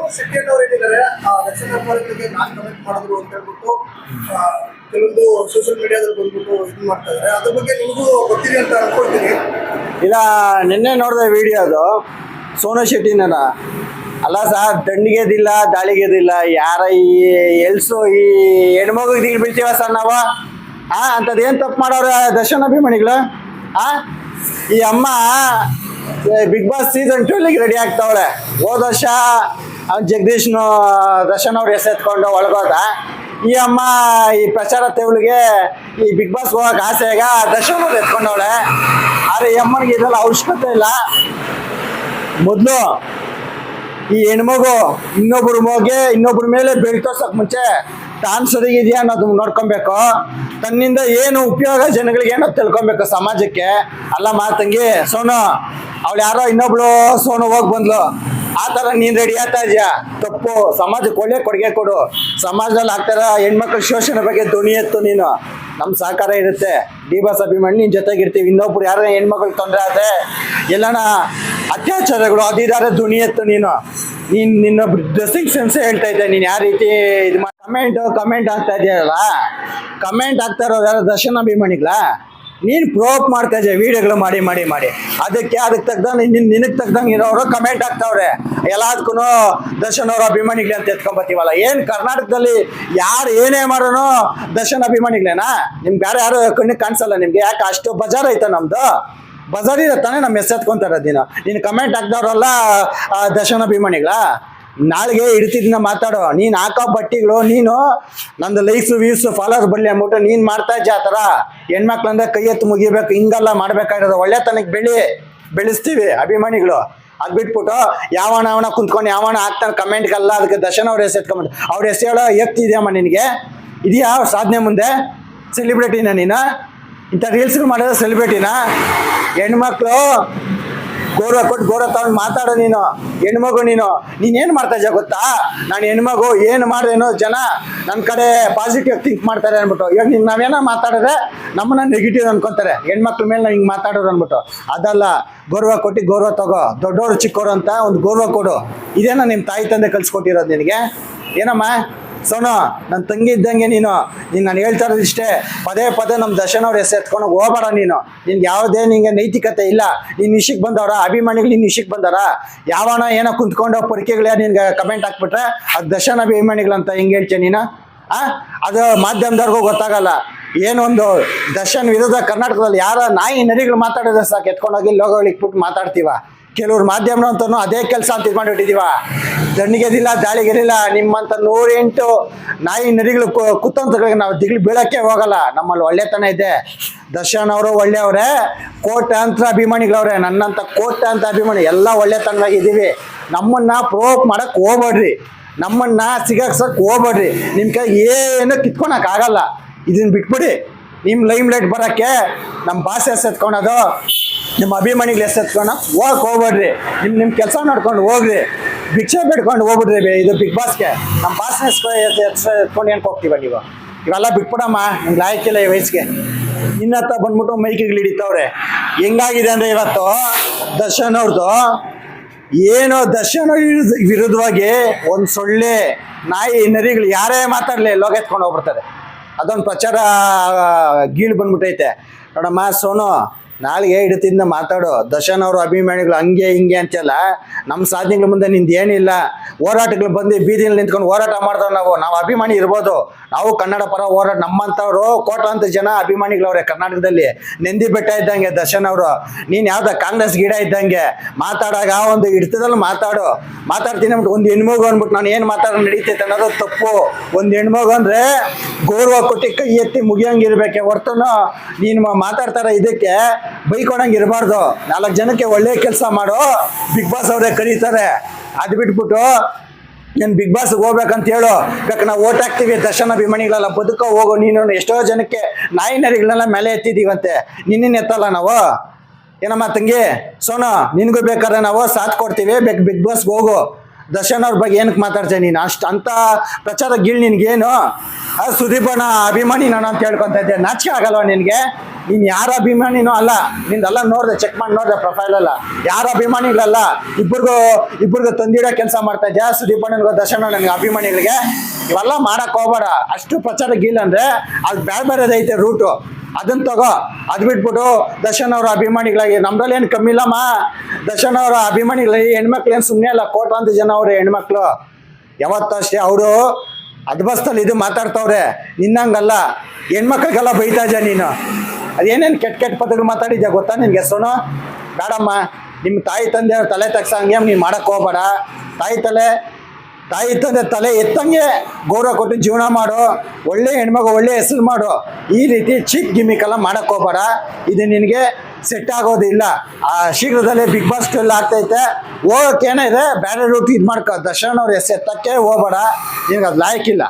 ಸೋನು ಶೆಟ್ಟಿ ಅವರು ಏನಿದ್ದಾರೆ ಅವರ ಬಗ್ಗೆ ನಾನ್ ಕಮೆಂಟ್ ಮಾಡಿದ್ರು ಅಂತ ಹೇಳ್ಬಿಟ್ಟು ಕೆಲವೊಂದು ಸೋಷಿಯಲ್ ಮೀಡಿಯಾದಲ್ಲಿ ಬಂದ್ಬಿಟ್ಟು ಇದು ಮಾಡ್ತಾ ಇದ್ದಾರೆ. ಅದ್ರ ಬಗ್ಗೆ ನಿಮಗೂ ಗೊತ್ತಿದೆ ಅಂತ ಅನ್ಕೊಳ್ತೀನಿ. ಇಲ್ಲ, ನಿನ್ನೆ ನೋಡಿದೆ ವಿಡಿಯೋ ಅದು. ಸೋನು ಶೆಟ್ಟಿನ ಅಲ್ಲ ಸರ್ ದಂಡಿಗೆದಿಲ್ಲ, ದಾಳಿಗೆದಿಲ್ಲ, ಯಾರ ಈ ಎಲ್ಸು ಈ ಹೆಣ್ಮಗುಗೆ ದಿಗ್ ಬೀಳ್ತೀವ ಸರ್ ನಾವು ಹಾ ಅಂತದ್ ಏನ್ ತಪ್ಪು ಮಾಡೋರು ದರ್ಶನ್ ಅಭಿಮಾನಿಗಳು? ಆ, ಈ ಅಮ್ಮ ಬಿಗ್ ಬಾಸ್ ಸೀಸನ್ ಟ್ವೆಲ್ಗೆ ರೆಡಿ ಆಗ್ತಾವಳೆ. ಹೋದ ವರ್ಷ ಅವ್ನು ಜಗದೀಶ್ನು, ದರ್ಶನ್ ಅವ್ರು ಎಸೆತ್ಕೊಂಡು ಒಳಗೋದ. ಈ ಅಮ್ಮ ಈ ಪ್ರಚಾರ ತೆವಳಿಗೆ ಈ ಬಿಗ್ ಬಾಸ್ ಹೋಗಕ್ಕೆ ಆಸೆಗ ದರ್ಶನ್ ಅವ್ರು ಎತ್ಕೊಂಡವಳೆ. ಆದ್ರೆ ಈ ಅಮ್ಮನಿಗೆ ಇದೆಲ್ಲ ಅವಶ್ಯಕತೆ ಇಲ್ಲ. ಮೊದಲು ಈ ಹೆಣ್ಮಗು ಇನ್ನೊಬ್ರ ಮಗೆ ಇನ್ನೊಬ್ರ ಮೇಲೆ ಬೆಳಿ ತೋರ್ಸಕ್ ಮುಂಚೆ ತಾನು ಸರಿಗಿದೆಯಾ ಅನ್ನೋದು ನೋಡ್ಕೊಬೇಕು. ತನ್ನಿಂದ ಏನು ಉಪಯೋಗ ಜನಗಳಿಗೆ ಏನೋ ತಿಳ್ಕೊಬೇಕು ಸಮಾಜಕ್ಕೆ. ಅಲ್ಲ ಮಾತಂಗಿ, ಸೋನು, ಅವಳು ಯಾರೋ ಇನ್ನೊಬ್ಳು ಸೋನು ಹೋಗಿ ಬಂದ್ಲು. ಆ ನೀನು ರೆಡಿ ಆಗ್ತಾ ಇದೆಯಾ? ತಪ್ಪು. ಸಮಾಜಕ್ಕೆ ಒಳ್ಳೆ ಕೊಡುಗೆ ಕೊಡು. ಸಮಾಜದಲ್ಲಿ ಆಗ್ತಾರ ಹೆಣ್ಮಕ್ಳು ಶೋಷಣೆ ಬಗ್ಗೆ ಧ್ವನಿ ಎತ್ತು ನೀನು. ನಮ್ ಸಹಕಾರ ಇರುತ್ತೆ. ಡಿ ಬಾಸ್ ಅಭಿಮಾನಿ ನಿನ್ನ ಜೊತೆಗಿರ್ತೀವಿ. ಇನ್ನೊಬ್ರು ಯಾರ ಹೆಣ್ಮಕ್ಳಿಗೆ ತೊಂದರೆ ಆದ್ರೆ ಎಲ್ಲಾನ ಅತ್ಯಾಚಾರಗಳು ಅದಿದಾರ ಧ್ವನಿ ಎತ್ತು ನೀನು. ನೀನ್ ನಿನ್ನ ಡ್ರೆಸ್ಸಿಂಗ್ ಸೆನ್ಸ್ ಹೇಳ್ತಾ ಇದ್ದೆ. ನೀನ್ ಯಾವ ರೀತಿ ಇದು ಕಮೆಂಟ್ ಕಮೆಂಟ್ ಆಗ್ತಾ ಇದೆಯಲ್ಲ? ಕಮೆಂಟ್ ಆಗ್ತಾ ಇರೋದು ಯಾರು ದರ್ಶನ ಅಭಿಮಾನಿಗಳ ನೀನು ಪ್ರೋಪ್ ಮಾಡ್ತಾ ಇದೆ ವಿಡಿಯೋಗಳು ಮಾಡಿ ಮಾಡಿ ಮಾಡಿ. ಅದಕ್ಕೆ ಅದಕ್ಕೆ ತಗ್ದಂಗೆ ನಿನ್, ನಿನಗೆ ತಗ್ದಂಗೆ ಇರೋರು ಕಮೆಂಟ್ ಆಗ್ತಾವ್ರೆ ಎಲ್ಲದಕ್ಕೂ ದರ್ಶನ್ ಅವ್ರ ಅಭಿಮಾನಿಗಳೇ ಅಂತ ಎತ್ಕೊಂಬತ್ತೀವಲ್ಲ ಏನು ಕರ್ನಾಟಕದಲ್ಲಿ ಯಾರು ಏನೇ ಮಾಡೋನು ದರ್ಶನ್ ಅಭಿಮಾನಿಗಳೇನಾ? ನಿಮ್ಗೆ ಬೇರೆ ಯಾರು ಕಣ್ಣಿಗೆ ಕಾಣಿಸಲ್ಲ ನಿಮ್ಗೆ? ಯಾಕೆ ಅಷ್ಟು ಬಜಾರ್ ಐತೆ ನಮ್ದು? ಬಜಾರ್ ಇರತ್ತಾನೆ ತಾನೇ ನಮ್ಮ ಎತ್ಕೊಂತಾರೆ ದಿನ. ನೀನು ಕಮೆಂಟ್ ಹಾಕ್ದವ್ರಲ್ಲ ದರ್ಶನ್ ಅಭಿಮಾನಿಗಳ? ನಾಳೆಗೆ ಇಡ್ತಿದ್ದ ಮಾತಾಡೋ, ನೀನ್ ಹಾಕೋ ಬಟ್ಟಿಗಳು, ನೀನು ನಂದು ಲೈಫ್ ವ್ಯೂಸ್ ಫಾಲೋವರ್ ಬರ್ಲಿ ಅಂದ್ಬಿಟ್ಟು ನೀನು ಮಾಡ್ತಾ ಇದ್ದೆ ಆ ಥರ? ಹೆಣ್ಮಕ್ಳಂದ್ರೆ ಕೈ ಎತ್ತು ಮುಗಿಬೇಕು, ಹಿಂಗೆಲ್ಲ ಮಾಡ್ಬೇಕಾಗಿರೋದು ಒಳ್ಳೆತನಕ್ಕೆ ಬೆಳಿ ಬೆಳೆಸ್ತೀವಿ ಅಭಿಮಾನಿಗಳು. ಅದ್ ಬಿಟ್ಬಿಟ್ಟು ಯಾವಣ ಅವನ ಕುಂತ್ಕೊಂಡು ಯಾವನ ಹಾಕ್ತಾನೆ ಕಮೆಂಟ್ಗೆಲ್ಲ ಅದಕ್ಕೆ ದರ್ಶನ್ ಅವ್ರ ಹೆಸರು ಎತ್ಕೊಂಬಿಟ್ಟು ಅವ್ರ ಹೆಸರು ಹೇಳೋ ಎತ್ತಿದೆಯಮ್ಮ ನಿನಗೆ? ಇದೆಯಾ ಸಾಧನೆ ಮುಂದೆ? ಸೆಲಿಬ್ರಿಟಿನ ನೀನು? ಇಂಥ ರೀಲ್ಸ್ಗಳು ಮಾಡೋದು ಸೆಲಿಬ್ರಿಟಿನ ಹೆಣ್ಮಕ್ಳು ಗೌರವ ಕೊಟ್ಟು ಗೌರವ ತಗೊಂಡು ಮಾತಾಡೋ ನೀನು, ಹೆಣ್ಮಗು ನೀನು. ನೀನೇನು ಮಾಡ್ತಾ ಇದ್ಯಾ ಗೊತ್ತಾ? ನಾನು ಹೆಣ್ಮಗು, ಏನು ಮಾಡ್ದೇನೋ ಜನ ನನ್ನ ಕಡೆ ಪಾಸಿಟಿವ್ ಥಿಂಕ್ ಮಾಡ್ತಾರೆ ಅಂದ್ಬಿಟ್ಟು. ಇವಾಗ ನೀನು ನಾವೇನೋ ಮಾತಾಡಿದ್ರೆ ನಮ್ಮನ್ನ ನೆಗೆಟಿವ್ ಅನ್ಕೊಂತಾರೆ. ಹೆಣ್ಮಕ್ಳ ಮೇಲೆ ನಾವು ಹಿಂಗೆ ಮಾತಾಡೋರು ಅಂದ್ಬಿಟ್ಟು. ಅದಲ್ಲ, ಗೌರವ ಕೊಟ್ಟು ಗೌರವ ತಗೋ. ದೊಡ್ಡವರು ಚಿಕ್ಕವರು ಅಂತ ಒಂದು ಗೌರವ ಕೊಡು. ಇದೇನೋ ನಿಮ್ಮ ತಾಯಿ ತಂದೆ ಕಲ್ಸ್ಕೊಟ್ಟಿರೋದು ನಿನಗೆ? ಏನಮ್ಮ? ಸೋನು ನನ್ನ ತಂಗಿ ಇದ್ದಂಗೆ ನೀನು. ನೀನು ನಾನು ಹೇಳ್ತಾ ಇರೋದು ಇಷ್ಟೇ. ಪದೇ ಪದೇ ನಮ್ಮ ದಶನ ಅವ್ರ ಹೆಸರು ಎತ್ಕೊಂಡು ಹೋಗ್ಬೇಡ ನೀನು. ನಿನ್ಗೆ ಯಾವುದೇ ನಿಂಗೆ ನೈತಿಕತೆ ಇಲ್ಲ. ನೀನು ವಿಷಯಕ್ಕೆ ಬಂದವರ, ಅಭಿಮಾನಿಗಳು ನಿನ್ನ ವಿಷಯಕ್ಕೆ ಬಂದಾರ. ಯಾವಣ ಏನೋ ಕುಂತ್ಕೊಂಡು ಪರಿಕೆಗಳೇ ನಿನ್ಗೆ ಕಮೆಂಟ್ ಹಾಕ್ಬಿಟ್ರೆ ಅದು ದರ್ಶನ ಅಭಿಮಾನಿಗಳಂತ ಹೆಂಗೆ ಹೇಳ್ತೀಯ ನೀನು? ಆ? ಅದು ಮಾಧ್ಯಮದವ್ರಿಗೂ ಗೊತ್ತಾಗಲ್ಲ. ಏನೊಂದು ದರ್ಶನ್ ವಿರುದ್ಧ ಕರ್ನಾಟಕದಲ್ಲಿ ಯಾರ ನಾಯಿ ನರಿಗಳು ಮಾತಾಡಿದ್ರೆ ಸಾಕು. ಎತ್ಕೊಂಡೋಗಿ ಲೋಕಗಳಿಗೆ ಬಿಟ್ಟು ಮಾತಾಡ್ತೀವ. ಕೆಲವ್ರು ಮಾಧ್ಯಮನಂತೂ ಅದೇ ಕೆಲಸ ಅಂತ ಇದು ಮಾಡಿಬಿಟ್ಟಿದೀವ ದಣ್ಣಿಗೆದಿಲ್ಲ ದಾಳಿಗೆದಿಲ್ಲ ನಿಮ್ಮಂತ ನೂರೆಂಟು ನಾಯಿ ನರಿಗಳು ಕು- ಕುತಂತ್ರಗಳಿಗೆ ನಾವು ದಿಗ್ಳು ಬೀಳಕ್ಕೆ ಹೋಗಲ್ಲ. ನಮ್ಮಲ್ಲಿ ಒಳ್ಳೆತನ ಇದೆ. ದರ್ಶನ್ ಅವರು ಒಳ್ಳೆಯವರೇ, ಕೋಟ್ಯಾಂತರ ಅಭಿಮಾನಿಗಳವ್ರೆ, ನನ್ನಂತ ಕೋಟ್ಯಾಂತರ ಅಭಿಮಾನಿ, ಎಲ್ಲ ಒಳ್ಳೆತನವಾಗಿದ್ದೀವಿ ನಮ್ಮನ್ನ ಪ್ರೋಪ್ ಮಾಡಕ್ ಹೋಗ್ಬೇಡ್ರಿ. ನಮ್ಮನ್ನ ಸಿಗಾಕ್ಸಕ್ ಹೋಗ್ಬೇಡ್ರಿ. ನಿಮ್ಮ ಕೈ ಏನು ಕಿತ್ಕೊಳಕ್ ಆಗಲ್ಲ. ಇದನ್ನ ಬಿಟ್ಬಿಡಿ. ನಿಮ್ಮ ಲೈಮ್ ಲೈಟ್ ಬರೋಕ್ಕೆ ನಮ್ಮ ಭಾಷೆ ಎತ್ಕೊಳೋದು ನಿಮ್ಮ ಅಭಿಮಾನಿಗಳು ಎತ್ಕೊಳ ಹೋಗಕ್ಕೆ ಹೋಗ್ಬೇಡ್ರಿ. ನಿಮ್ಮ ನಿಮ್ಮ ಕೆಲಸ ನೋಡ್ಕೊಂಡು ಹೋಗ್ರಿ. ಭಿಕ್ಷೆ ಬಿಡ್ಕೊಂಡು ಹೋಗ್ಬಿಡ್ರಿ ಬೇ- ಇದು ಬಿಗ್ ಬಾಸ್ಗೆ ನಮ್ಮ ಬಾಸ್ನ ಎತ್ಕೊಂಡು ಏನಕ್ಕೆ ಹೋಗ್ತೀವ ನೀವು? ಇವೆಲ್ಲ ಬಿಟ್ಬಿಡಮ್ಮ ನಿಮ್ಗೆ ಲಾಯಕ್ಕಿಲ್ಲ ಈ ವಯಸ್ಸಿಗೆ. ಇನ್ನತ್ತ ಬಂದ್ಬಿಟ್ಟು ಮೈಕಿಗಳು ಹಿಡಿತವ್ರೆ. ಹೆಂಗಾಗಿದೆ ಅಂದರೆ ಇವತ್ತು ದರ್ಶನ್ ಅವ್ರದ್ದು ಏನೋ ದರ್ಶನ ವಿರುದ್ಧ ವಿರುದ್ಧವಾಗಿ ಒಂದು ಸೊಳ್ಳೆ ನಾಯಿ ನರಿಗಳು ಯಾರೇ ಮಾತಾಡಲಿ ಲೋಗ ಎತ್ಕೊಂಡು ಹೋಗ್ಬಿಡ್ತಾರೆ ಅದೊಂದು ಪ್ರಚಾರ ಗೀಳು ಬಂದ್ಬಿಟ್ಟೈತೆ. ನೋಡಮ್ಮ, ಸೋನು ನಾಳೆಗೆ ಹಿಡಿತಿಂದ ಮಾತಾಡು. ದರ್ಶನ್ ಅವರು ಅಭಿಮಾನಿಗಳು ಹಂಗೆ ಹಿಂಗೆ ಅಂತೆಲ್ಲ ನಮ್ಮ ಸಾಧನೆಗಳ ಮುಂದೆ ನಿಂದು ಏನಿಲ್ಲ ಹೋರಾಟಗಳು ಬಂದು ಬೀದಿಯಲ್ಲಿ ನಿಂತ್ಕೊಂಡು ಹೋರಾಟ ಮಾಡ್ತಾರೆ ನಾವು. ನಾವು ಅಭಿಮಾನಿ ಇರ್ಬೋದು. ನಾವು ಕನ್ನಡ ಪರ ಹೋರಾಟ, ನಮ್ಮಂಥವ್ರು ಕೋಟಾಂತ ಜನ ಅಭಿಮಾನಿಗಳವ್ರೆ ಕರ್ನಾಟಕದಲ್ಲಿ. ನಂದಿ ಬೆಟ್ಟ ಇದ್ದಂಗೆ ದರ್ಶನ್ ಅವರು. ನೀನು ಯಾವ್ದ ಕಾಂಗ್ರೆಸ್ ಗಿಡ ಇದ್ದಂಗೆ. ಮಾತಾಡಾಗ ಒಂದು ಹಿಡ್ತದಲ್ಲಿ ಮಾತಾಡು. ಮಾತಾಡ್ತೀನಿ ಅಂದ್ಬಿಟ್ಟು ಒಂದು ಹೆಣ್ಮಗು ಅಂದ್ಬಿಟ್ಟು ನಾನು ಏನು ಮಾತಾಡೋ ನಡೀತೈತೆ ಅನ್ನೋದು ತಪ್ಪು. ಒಂದು ಹೆಣ್ಮಗು ಅಂದರೆ ಗೌರವ ಕೊಟ್ಟಿ ಕೈ ಎತ್ತಿ ಮುಗಿಯಂಗಿರ್ಬೇಕೆ ಹೊರ್ತನು ನೀನು ಮಾತಾಡ್ತಾರ ಇದಕ್ಕೆ ಬೈಕೊಳಂಗೆ ಇರಬಾರ್ದು. ನಾಲ್ಕು ಜನಕ್ಕೆ ಒಳ್ಳೆಯ ಕೆಲಸ ಮಾಡು. ಬಿಗ್ ಬಾಸ್ ಅವರೇ ಕರೀತಾರೆ. ಅದು ಬಿಟ್ಬಿಟ್ಟು ನೀನು ಬಿಗ್ ಬಾಸ್ ಹೋಗ್ಬೇಕಂತ ಹೇಳು. ಬೇಕು ನಾವು ಓಟ್ ಹಾಕ್ತೀವಿ ದರ್ಶನ ಅಭಿಮಾನಿಗಳೆಲ್ಲ ಬದುಕೋ, ಹೋಗೋ, ನೀನು ಎಷ್ಟೋ ಜನಕ್ಕೆ ನಾಯಿ ನರಿಗಳನ್ನೆಲ್ಲ ಮೇಲೆ ಎತ್ತಿದೀವಂತೆ ನಿನ್ನ ಎತ್ತಲ್ಲ ನಾವು? ಏನಮ್ಮ ತಂಗಿ? ಸೋನು, ನಿನಗೂ ಬೇಕಾದ್ರೆ ನಾವು ಸಾಥ್ ಕೊಡ್ತೀವಿ. ಬೇಕು ಬಿಗ್ ಬಾಸ್ಗೆ ಹೋಗು. ದರ್ಶನ್ ಅವ್ರ ಬಗ್ಗೆ ಏನಕ್ಕೆ ಮಾತಾಡ್ತೇನೆ ನೀನು? ಅಷ್ಟು ಅಂತ ಪ್ರಚಾರ ಗೀಳ್ ನಿನ್ಗೇನು? ಆ, ಸುದೀಪನ ಅಭಿಮಾನಿ ನಾನು ಅಂತ ಹೇಳ್ಕೊತ ಇದ್ದೆ. ನಾಚಿಕೆ ಆಗಲ್ವಾ ನಿನಗೆ? ನೀನು ಯಾರ ಅಭಿಮಾನಿನೂ ಅಲ್ಲ. ನಿಂದೆಲ್ಲ ನೋಡಿದೆ ಚೆಕ್ ಮಾಡಿ, ನೋಡಿದೆ ಪ್ರೊಫೈಲ್ ಅಲ್ಲ ಯಾರ ಅಭಿಮಾನಿಗಳಲ್ಲ? ಇಬ್ಬರಿಗೂ ಇಬ್ಬರಿಗೂ ತಂದಿಡೋ ಕೆಲಸ ಮಾಡ್ತಾ ಇದ್ದೆ ಸುದೀಪಣ್ಣನಿಗೂ ದರ್ಶನ ನನಗೆ ಅಭಿಮಾನಿಗಳಿಗೆ? ಇವೆಲ್ಲ ಮಾಡಕ್ ಹೋಗ್ಬೇಡ. ಅಷ್ಟು ಪ್ರಚಾರ ಗೀಲ್ ಅಂದ್ರೆ ಅದು ಬೇರೆ ಬೇರೆದೈತೆ ರೂಟು. ಅದನ್ನ ತಗೋ. ಅದು ಬಿಟ್ಬಿಟ್ಟು ದರ್ಶನ್ ಅವರ ಅಭಿಮಾನಿಗಳಾಗಿ, ನಮ್ದ್ರಲ್ಲಿ ಏನು ಕಮ್ಮಿ ಇಲ್ಲಮ್ಮ. ದರ್ಶನ್ ಅವರ ಅಭಿಮಾನಿಗಳಿಗೆ ಹೆಣ್ಮಕ್ಳು ಏನು ಸುಮ್ಮನೆ ಅಲ್ಲ ಅಂತ ಜನ ಅವ್ರೆ ಹೆಣ್ಮಕ್ಳು. ಯಾವತ್ತಷ್ಟೇ ಅವರು ಅಡ್ಬಸ್ತಲ್ಲಿ ಇದು ಮಾತಾಡ್ತವ್ರೆ. ನಿನ್ನಂಗಲ್ಲ. ಹೆಣ್ಮಕ್ಳಿಗೆಲ್ಲ ಬೈತಾ ಇದ್ದೆ ನೀನು? ಅದೇನೇನು ಕೆಟ್ಟ ಕೆಟ್ಟ ಪದಗಳು ಮಾತಾಡಿದ್ಯಾ ಗೊತ್ತಾ ನಿನ್ಗೆ? ಹೆಸರು ಬೇಡಮ್ಮ. ನಿಮ್ಮ ತಾಯಿ ತಂದೆ ತಲೆ ತಗ್ಸಂಗೆ ನೀನು ಮಾಡಕ್ಕೆ ಹೋಗ್ಬೇಡ. ತಾಯಿ ತಲೆ ತಾಯಿ ತಂದೆ ತಲೆ ಎತ್ತಂಗೆ ಗೌರವ ಕೊಟ್ಟು ಜೀವನ ಮಾಡು. ಒಳ್ಳೆ ಹೆಣ್ಮಗು, ಒಳ್ಳೆ ಹೆಸರು ಮಾಡು. ಈ ರೀತಿ ಚಿಕ್ ಗಿಮಿಕ್ ಎಲ್ಲ ಮಾಡಕ್ ಹೋಗ್ಬೇಡ. ಇದು ನಿನಗೆ ಸೆಟ್ ಆಗೋದಿಲ್ಲ ಆ ಶೀಘ್ರದಲ್ಲೇ ಬಿಗ್ ಬಾಸ್ ಎಲ್ಲ ಆಗ್ತೈತೆ. ಹೋಗಕ್ಕೆ ಇದೆ? ಬೇರೆ ರೂಟ್ ಇದು ಮಾಡ್ಕೊ. ದರ್ಶನ್ ಅವ್ರ ಹೆಸರು ಎತ್ತಕ್ಕೆ ಹೋಗ್ಬೇಡ. ನಿನಗೆ ಅದು ಲಾಯಕ್ಕಿಲ್ಲ